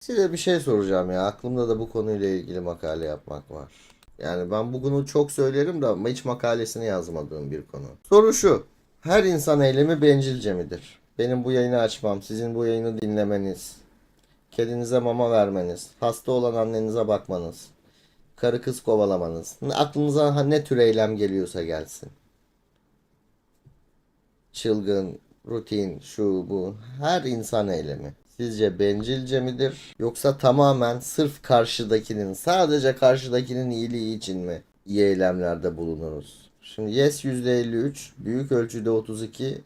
Size bir şey soracağım ya. Aklımda da bu konuyla ilgili makale yapmak var. Yani ben bugünü çok söylerim de ama hiç makalesini yazmadığım bir konu. Soru şu. Her insan eylemi bencilce midir? Benim bu yayını açmam, sizin bu yayını dinlemeniz, kedinize mama vermeniz, hasta olan annenize bakmanız, karı kız kovalamanız, aklınıza ne tür eylem geliyorsa gelsin. Çılgın, rutin, şu bu, her insan eylemi. Sizce bencilce midir? Yoksa tamamen sırf karşıdakinin, sadece karşıdakinin iyiliği için mi iyi eylemlerde bulunuruz? Şimdi yes %53, büyük ölçüde 32,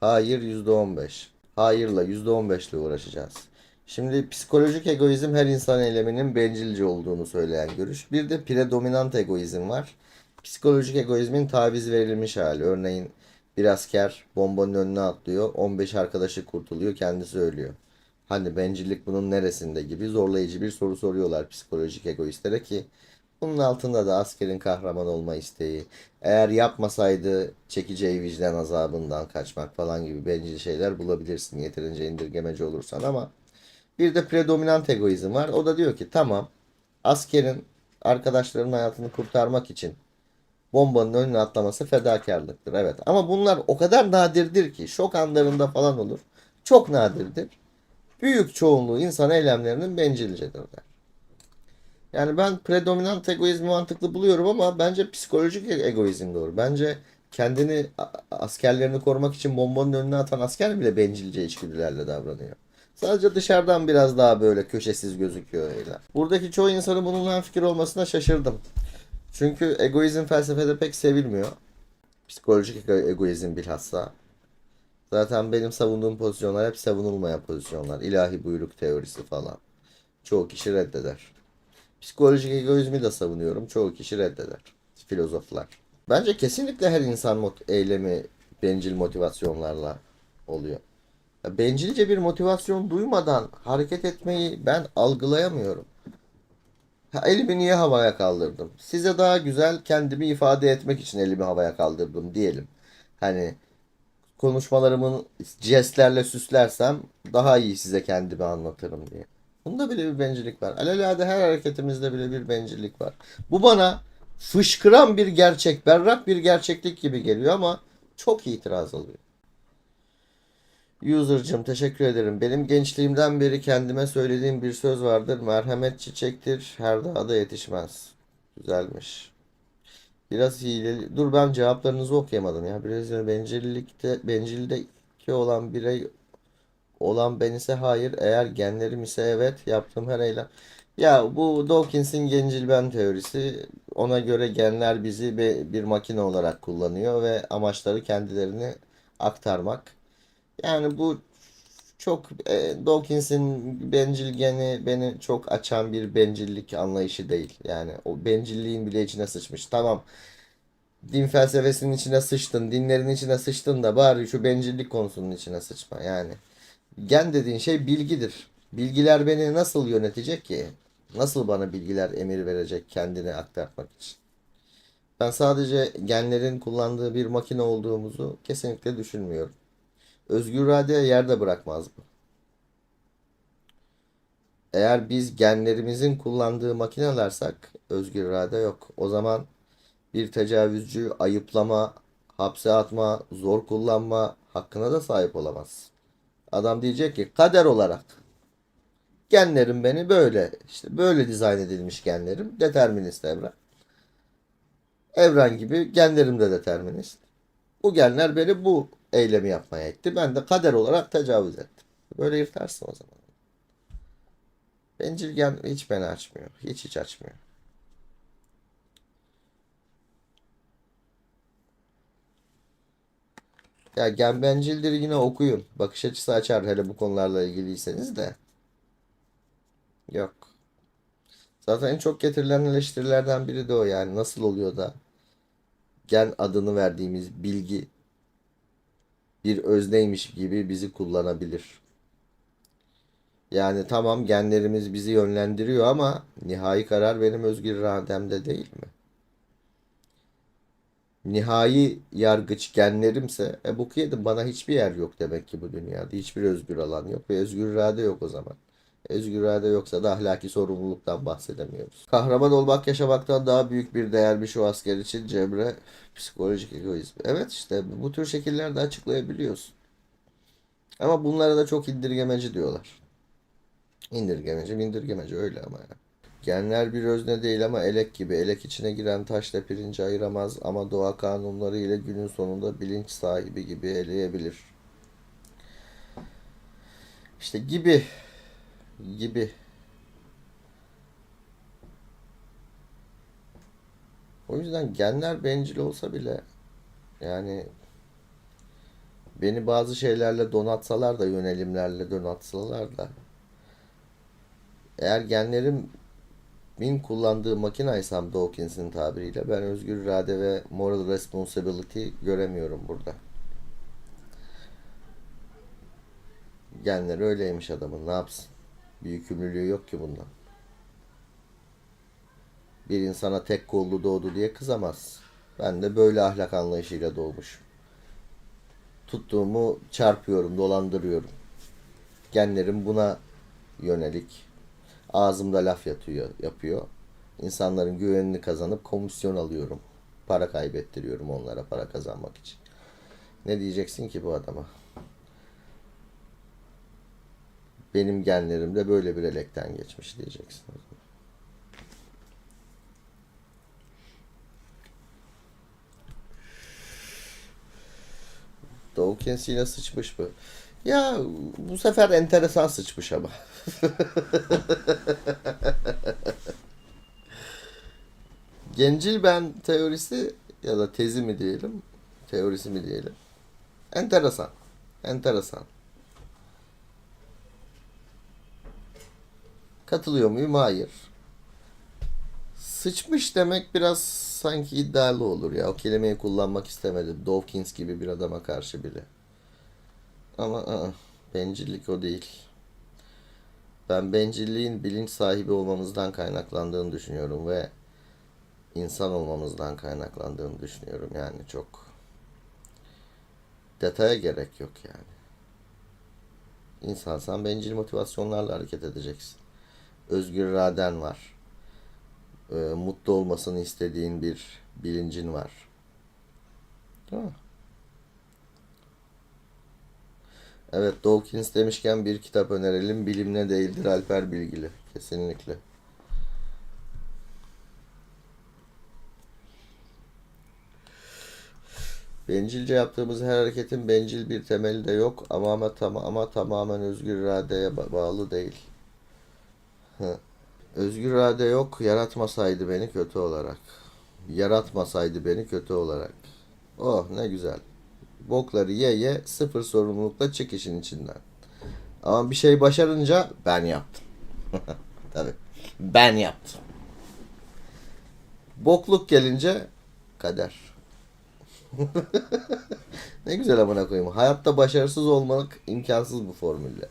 hayır %15. Hayırla %15 ile uğraşacağız. Şimdi psikolojik egoizm her insan eyleminin bencilce olduğunu söyleyen görüş. Bir de predominant egoizm var. Psikolojik egoizmin taviz verilmiş hali. Örneğin bir asker bombanın önüne atlıyor. 15 arkadaşı kurtuluyor. Kendisi ölüyor. Hani bencillik bunun neresinde gibi zorlayıcı bir soru soruyorlar psikolojik egoistlere ki bunun altında da askerin kahraman olma isteği, eğer yapmasaydı çekeceği vicdan azabından kaçmak falan gibi bencil şeyler bulabilirsin yeterince indirgemeci olursan ama bir de predominant egoizm var. O da diyor ki tamam askerin arkadaşlarının hayatını kurtarmak için bombanın önüne atlaması fedakarlıktır. Evet ama bunlar o kadar nadirdir ki şok anlarında falan olur. Çok nadirdir. Büyük çoğunluğu insan eylemlerinin bencilcedirler. Yani ben predominant egoizmi mantıklı buluyorum ama bence psikolojik egoizm doğru. Bence kendini askerlerini korumak için bombanın önüne atan asker bile bencilce içgüdülerle davranıyor. Sadece dışarıdan biraz daha böyle köşesiz gözüküyor öyle. Buradaki çoğu insanın bununla fikir olmasına şaşırdım. Çünkü egoizm felsefede pek sevilmiyor. Psikolojik ego- egoizm bilhassa. Zaten benim savunduğum pozisyonlar hep savunulmayan pozisyonlar. İlahi buyruk teorisi falan. Çoğu kişi reddeder. Psikolojik egoizmi de savunuyorum. Çoğu kişi reddeder. Filozoflar. Bence kesinlikle her insan mot- eylemi bencil motivasyonlarla oluyor. Ya bencilce bir motivasyon duymadan hareket etmeyi ben algılayamıyorum. Ha, elimi niye havaya kaldırdım? Size daha güzel kendimi ifade etmek için elimi havaya kaldırdım diyelim. Hani konuşmalarımın jestlerle süslersem daha iyi size kendimi anlatırım diye. Bunda bile bir bencillik var. Alelade her hareketimizde bile bir bencillik var. Bu bana fışkıran bir gerçek, berrak bir gerçeklik gibi geliyor ama çok itiraz alıyor. User'cım teşekkür ederim. Benim gençliğimden beri kendime söylediğim bir söz vardır. Merhamet çiçektir, her dağda yetişmez. Güzelmiş. Biraz hileli. Dur ben cevaplarınızı okuyamadım ya. Biraz bencillikte, bencildeki olan birey olan ben ise hayır. Eğer genlerim ise evet. Yaptığım her eylem. Ya bu Dawkins'in gencil ben teorisi. Ona göre genler bizi bir makine olarak kullanıyor ve amaçları kendilerini aktarmak. Yani bu çok e, Dawkins'in bencil geni beni çok açan bir bencillik anlayışı değil. Yani o bencilliğin bile içine sıçmış. Tamam din felsefesinin içine sıçtın, dinlerin içine sıçtın da bari şu bencillik konusunun içine sıçma. Yani gen dediğin şey bilgidir. Bilgiler beni nasıl yönetecek ki? Nasıl bana bilgiler emir verecek kendini aktarmak için? Ben sadece genlerin kullandığı bir makine olduğumuzu kesinlikle düşünmüyorum. Özgür iradeye yerde bırakmaz bu. Eğer biz genlerimizin kullandığı makinelersak özgür irade yok. O zaman bir tecavüzcü ayıplama, hapse atma, zor kullanma hakkına da sahip olamaz. Adam diyecek ki kader olarak genlerim beni böyle işte böyle dizayn edilmiş genlerim determinist evren. Evren gibi genlerim de determinist. Bu genler beni bu eylemi yapmaya itti. Ben de kader olarak tecavüz ettim. Böyle yırtarsın o zaman. Bencil gen hiç beni açmıyor. Hiç hiç açmıyor. Ya gen bencildir yine okuyun. Bakış açısı açar hele bu konularla ilgiliyseniz de. Yok. Zaten en çok getirilen eleştirilerden biri de o yani. Nasıl oluyor da gen adını verdiğimiz bilgi bir özneymiş gibi bizi kullanabilir. Yani tamam genlerimiz bizi yönlendiriyor ama nihai karar benim özgür irademde değil mi? Nihai yargıç genlerimse e bu yedim bana hiçbir yer yok demek ki bu dünyada. Hiçbir özgür alan yok ve özgür irade yok o zaman. Özgür irade yoksa da ahlaki sorumluluktan bahsedemiyoruz. Kahraman olmak yaşamaktan daha büyük bir değermiş şu asker için Cemre psikolojik egoizm. Evet işte bu tür şekillerde açıklayabiliyorsun. Ama bunlara da çok indirgemeci diyorlar. İndirgemeci indirgemeci öyle ama ya. Genler bir özne değil ama elek gibi. Elek içine giren taşla pirinci ayıramaz ama doğa kanunları ile günün sonunda bilinç sahibi gibi eleyebilir. İşte gibi gibi. O yüzden genler bencil olsa bile yani beni bazı şeylerle donatsalar da yönelimlerle donatsalar da eğer genlerim min kullandığı makineysam Dawkins'in tabiriyle ben özgür irade ve moral responsibility göremiyorum burada. Genleri öyleymiş adamın ne yapsın? Bir yükümlülüğü yok ki bundan. Bir insana tek kollu doğdu diye kızamaz. Ben de böyle ahlak anlayışıyla doğmuşum. Tuttuğumu çarpıyorum, dolandırıyorum. Genlerim buna yönelik. Ağzımda laf yatıyor, yapıyor. İnsanların güvenini kazanıp komisyon alıyorum. Para kaybettiriyorum onlara para kazanmak için. Ne diyeceksin ki bu adama? Benim genlerim de böyle bir elekten geçmiş diyeceksin. Dawkins yine sıçmış mı? Ya bu sefer enteresan sıçmış ama. Gencil ben teorisi ya da tezi mi diyelim, teorisi mi diyelim. Enteresan. Enteresan. Katılıyor muyum? Hayır. Sıçmış demek biraz sanki iddialı olur ya. O kelimeyi kullanmak istemedim. Dawkins gibi bir adama karşı bile. Ama ı-ı, bencillik o değil. Ben bencilliğin bilinç sahibi olmamızdan kaynaklandığını düşünüyorum ve insan olmamızdan kaynaklandığını düşünüyorum. Yani çok detaya gerek yok yani. İnsansan bencil motivasyonlarla hareket edeceksin. Özgür iraden var. Ee, mutlu olmasını istediğin bir bilincin var. Değil mi? Evet Dawkins demişken bir kitap önerelim. Bilim ne değildir Alper Bilgili. Kesinlikle. Bencilce yaptığımız her hareketin bencil bir temeli de yok ama ama, tam, ama tamamen özgür iradeye ba- bağlı değil. Özgür irade yok, yaratmasaydı beni kötü olarak. Yaratmasaydı beni kötü olarak. Oh ne güzel. Bokları ye ye sıfır sorumlulukla çık işin içinden. Ama bir şey başarınca ben yaptım. Tabii. Ben yaptım. Bokluk gelince kader. ne güzel amına koyayım. Hayatta başarısız olmak imkansız bu formülle.